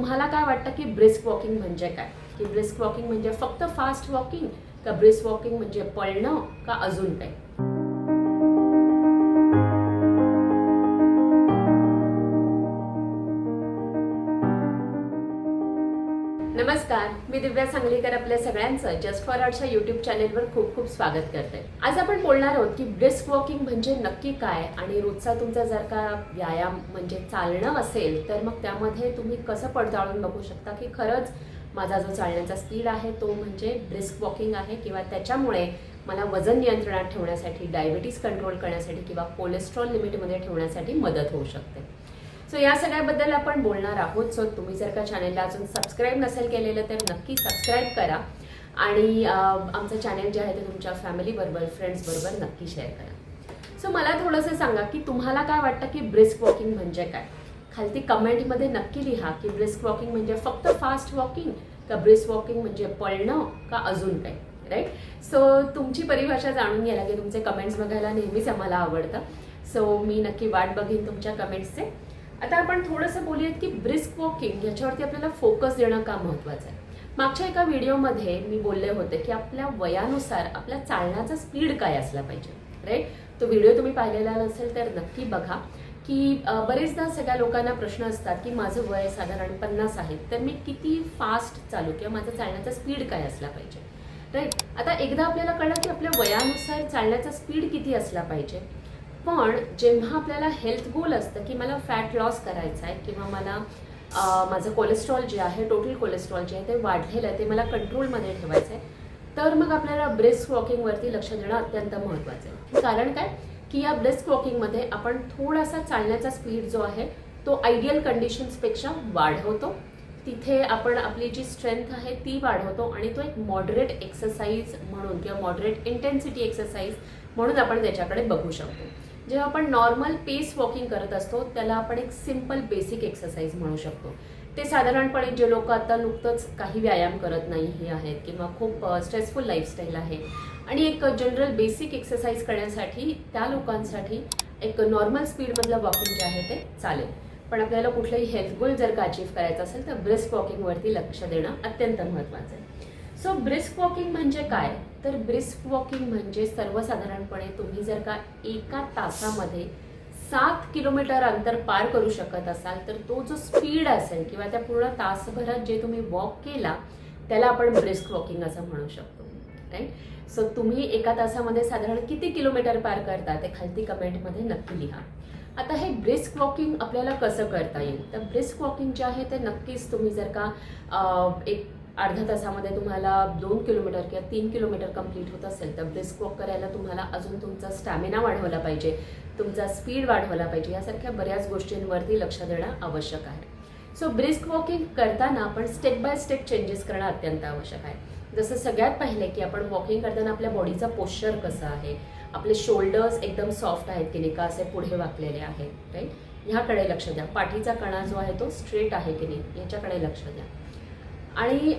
तुम्हाला काय वाटतं की ब्रिस्क वॉकिंग म्हणजे काय? की ब्रिस्क वॉकिंग म्हणजे फक्त फास्ट वॉकिंग का ब्रिस्क वॉकिंग म्हणजे पळणं का अजून काही? नमस्कार मी दिव्या सांगलीकर आपल्या सगळ्यांचं जस्ट फॉर आर्टच्या युट्यूब चॅनेलवर खूप खूप स्वागत करते. आज आपण बोलणार आहोत की ब्रिस्क वॉकिंग म्हणजे नक्की काय आणि रोजचा तुमचा जर का व्यायाम म्हणजे चालणं असेल तर मग त्यामध्ये तुम्ही कसं पडताळून बघू शकता की खरंच माझा जो चालण्याचा स्पीड आहे तो म्हणजे ब्रिस्क वॉकिंग आहे किंवा त्याच्यामुळे मला वजन नियंत्रणात ठेवण्यासाठी डायबिटीज कंट्रोल करण्यासाठी किंवा कोलेस्ट्रॉल लिमिटमध्ये ठेवण्यासाठी मदत होऊ शकते. सो या सगळ्याबद्दल आपण बोलणार आहोत. सो तुम्ही जर का चॅनेलला अजून सबस्क्राईब नसेल केलेलं तर नक्की सबस्क्राईब करा. आणि आमचं चॅनेल जे आहे ते तुमच्या फॅमिलीबरोबर फ्रेंड्सबरोबर नक्की शेअर करा. सो मला थोडंसं सांगा की तुम्हाला काय वाटतं की ब्रिस्क वॉकिंग म्हणजे काय? खालती कमेंटमध्ये नक्की लिहा की ब्रिस्क वॉकिंग म्हणजे फक्त फास्ट वॉकिंग का ब्रिस्क वॉकिंग म्हणजे पळणं का अजून काही राईट सो तुमची परिभाषा जाणून घ्यायला की तुमचे कमेंट्स बघायला नेहमीच आम्हाला आवडतं. सो मी नक्की वाट बघेन तुमच्या कमेंट्सचे आता आपण थोडंसं बोलूयात की ब्रिस्क वॉकिंग याच्यावरती आपल्याला फोकस देणं का महत्त्वाचं आहे? मागच्या एका व्हिडिओमध्ये मी बोलले होते की आपल्या वयानुसार आपल्या चालण्याचा स्पीड काय असला पाहिजे राईट तो व्हिडिओ तुम्ही पाहिलेला नसेल तर नक्की बघा की बरेचदा सगळ्या लोकांना प्रश्न असतात की माझं वय साधारण पन्नास आहे तर मी किती फास्ट चालू किंवा माझा चालण्याचा स्पीड काय असला पाहिजे राईट आता एकदा आपल्याला कळलं की आपल्या वयानुसार चालण्याचा स्पीड किती असला पाहिजे पण जेव्हा आपल्याला हेल्थ गोल असतं की मला फॅट लॉस करायचा आहे किंवा मला माझं कोलेस्ट्रॉल जे आहे टोटल कोलेस्ट्रॉल जे आहे ते वाढलेलं आहे ते मला कंट्रोलमध्ये ठेवायचं आहे तर मग आपल्याला ब्रेस्ट वॉकिंगवरती लक्ष देणं अत्यंत महत्त्वाचं आहे. कारण काय? की या ब्रेस्ट वॉकिंगमध्ये आपण थोडासा चालण्याचा स्पीड जो आहे तो आयडियल कंडिशन्सपेक्षा वाढवतो. तिथे आपण आपली जी स्ट्रेंथ आहे ती वाढवतो आणि तो एक मॉडरेट एक्सरसाइज म्हणून किंवा मॉडरेट इंटेन्सिटी एक्सरसाइज म्हणून आपण त्याच्याकडे बघू शकतो. जेव्हा आपण नॉर्मल पेस वॉकिंग करत असतो त्याला आपण एक सिंपल बेसिक एक्सरसाइज म्हणू शकतो. ते साधारणपणे जे लोक आता नुकतंच काही व्यायाम करत नाही हे आहेत किंवा खूप स्ट्रेसफुल लाईफस्टाईल आहे. आणि एक जनरल बेसिक एक्सरसाइज करण्यासाठी त्या लोकांसाठी एक नॉर्मल स्पीडमधलं वॉकिंग जे आहे ते चालेल. पण आपल्याला कुठलंही हेल्थ गोल जर का अचीव्ह करायचं असेल तर ब्रेस्ट वॉकिंगवरती लक्ष देणं अत्यंत महत्त्वाचं आहे. सो ब्रिस्क वॉकिंग म्हणजे काय? तर ब्रिस्क वॉकिंग म्हणजे सर्वसाधारणपणे तुम्ही जर का एका तासामध्ये सात किलोमीटर अंतर पार करू शकत असाल तर तो जो स्पीड असेल किंवा त्या पूर्ण तासभरात जे तुम्ही वॉक केला त्याला आपण ब्रिस्क वॉकिंग असं म्हणू शकतो. राईट सो तुम्ही एका तासामध्ये साधारण किती किलोमीटर पार करता ते खालती कमेंटमध्ये नक्की लिहा. आता हे ब्रिस्क वॉकिंग आपल्याला कसं करता येईल? तर ब्रिस्क वॉकिंग जे आहे ते नक्कीच तुम्ही जर का एक अर्ध्या तासामध्ये तुम्हाला दोन किलोमीटर किंवा तीन किलोमीटर कंप्लीट होत असेल तर ब्रिस्क वॉक करायला तुम्हाला अजून तुमचा स्टॅमिना वाढवला पाहिजे. तुमचा स्पीड वाढवला पाहिजे. यासारख्या बऱ्याच गोष्टींवरती लक्ष देणं आवश्यक आहे. सो ब्रिस्क वॉकिंग करताना आपण स्टेप बाय स्टेप चेंजेस करणं अत्यंत आवश्यक आहे. जसं सगळ्यात पहिले की आपण वॉकिंग करताना आपल्या बॉडीचा पोश्चर कसा आहे? आपले शोल्डर्स एकदम सॉफ्ट आहेत की नाही? का असे पुढे वाकलेले आहेत? राईट ह्याकडे लक्ष द्या. पाठीचा कणा जो आहे तो स्ट्रेट आहे की नाही? याच्याकडे लक्ष द्या. आणि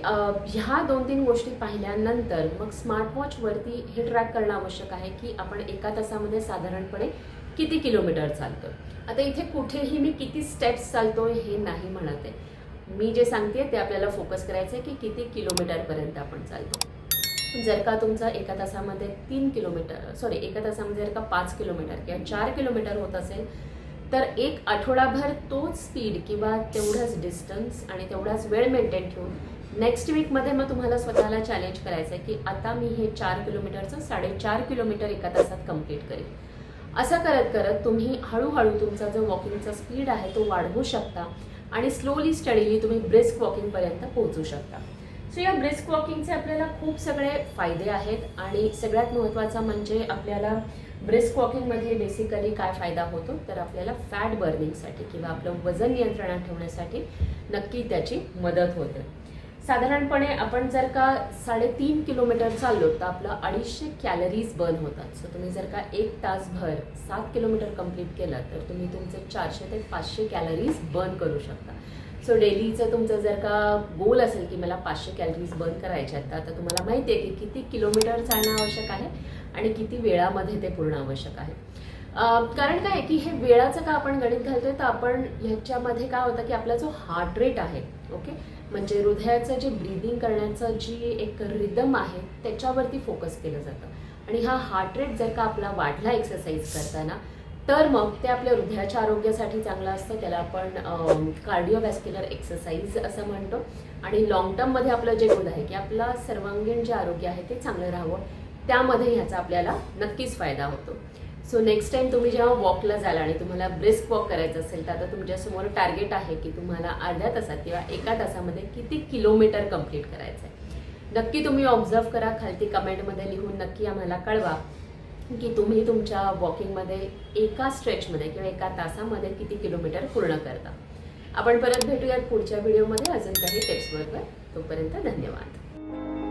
ह्या दोन तीन गोष्टी पाहिल्यानंतर मग स्मार्टवॉचवरती हे ट्रॅक करणं आवश्यक आहे की आपण एका तासामध्ये साधारणपणे किती किलोमीटर चालतो आता इथे कुठेही मी किती स्टेप्स चालतो हे नाही म्हणत आहे. मी जे सांगते ते आपल्याला फोकस करायचं आहे की किती किलोमीटरपर्यंत आपण चालतो जर का तुमचा एका तासामध्ये तीन किलोमीटर सॉरी एका तासामध्ये जर का पाच किलोमीटर किंवा चार किलोमीटर होत असेल तर एक आठवडाभर तोच स्पीड किंवा तेवढंच डिस्टन्स आणि तेवढाच वेळ मेंटेन ठेवून नेक्स्ट वीकमध्ये मग तुम्हाला स्वतःला चॅलेंज करायचं आहे की आता मी हे चार किलोमीटरचं साडेचार किलोमीटर एका तासात कंप्लीट करेन. असं करत करत तुम्ही हळूहळू तुमचा जो वॉकिंगचा स्पीड आहे तो वाढवू शकता आणि स्लोली स्टडीली तुम्ही ब्रिस्क वॉकिंगपर्यंत पोहोचू शकता. सो या ब्रिस्क वॉकिंगचे आपल्याला खूप सगळे फायदे आहेत आणि सगळ्यात महत्त्वाचा म्हणजे आपल्याला ब्रेस्ट वॉकिंगमध्ये बेसिकली काय फायदा होतो? तर आपल्याला फॅट बर्निंगसाठी किंवा आपलं वजन नियंत्रणात ठेवण्यासाठी नक्की त्याची मदत होते. साधारणपणे आपण जर का साडेतीन किलोमीटर चाललो तर आपलं अडीचशे कॅलरीज बर्न होतात. सो तुम्ही जर का एक तासभर सात किलोमीटर कंप्लीट केलं तर तुम्ही तुमचे चारशे ते पाचशे कॅलरीज बर्न करू शकता. सो डेलीचं तुमचं जर का गोल असेल की मला पाचशे कॅलरीज बर्न करायच्या आहेत तर आता तुम्हाला माहिती आहे की किती किलोमीटर चालणं आवश्यक आहे? आणि किती वेळामध्ये ते पूर्ण आवश्यक आहे. कारण काय आहे की हे वेळाचं का आपण गणित घालतोय? तर आपण ह्याच्यामध्ये काय होतं की आपला जो हार्ट रेट आहे ओके म्हणजे हृदयाचं जे ब्रीदिंग करण्याचं जी एक रिदम आहे त्याच्यावरती फोकस केलं जातं. आणि हा हार्ट रेट जर का आपला वाढला एक्सरसाइज करताना तर मग ते आपल्या हृदयाच्या आरोग्यासाठी चांगलं असतं. त्याला आपण कार्डिओवॅस्क्युलर एक्सरसाइज असं म्हणतो. आणि लॉंग टर्ममध्ये आपलं जे गुण आहे की आपलं सर्वांगीण जे आरोग्य आहे ते चांगलं राहावं. त्यामध्ये ह्याचा आपल्याला नक्कीच फायदा होतो. सो नेक्स्ट टाइम तुम्ही जेव्हा वॉकला जाल आणि तुम्हाला ब्रिस्क वॉक करायचं असेल तर आता तुमच्यासमोर टार्गेट आहे की तुम्हाला अर्ध्या तासात किंवा एका तासामध्ये किती किलोमीटर कंप्लीट करायचं आहे नक्की तुम्ही ऑब्झर्व करा खालती कमेंटमध्ये लिहून नक्की आम्हाला कळवा की तुम्ही तुमच्या वॉकिंगमध्ये एका स्ट्रेचमध्ये किंवा एका तासामध्ये किती किलोमीटर पूर्ण करता. आपण परत भेटूयात पुढच्या व्हिडिओमध्ये अजून काही टिप्सबरोबर तोपर्यंत धन्यवाद.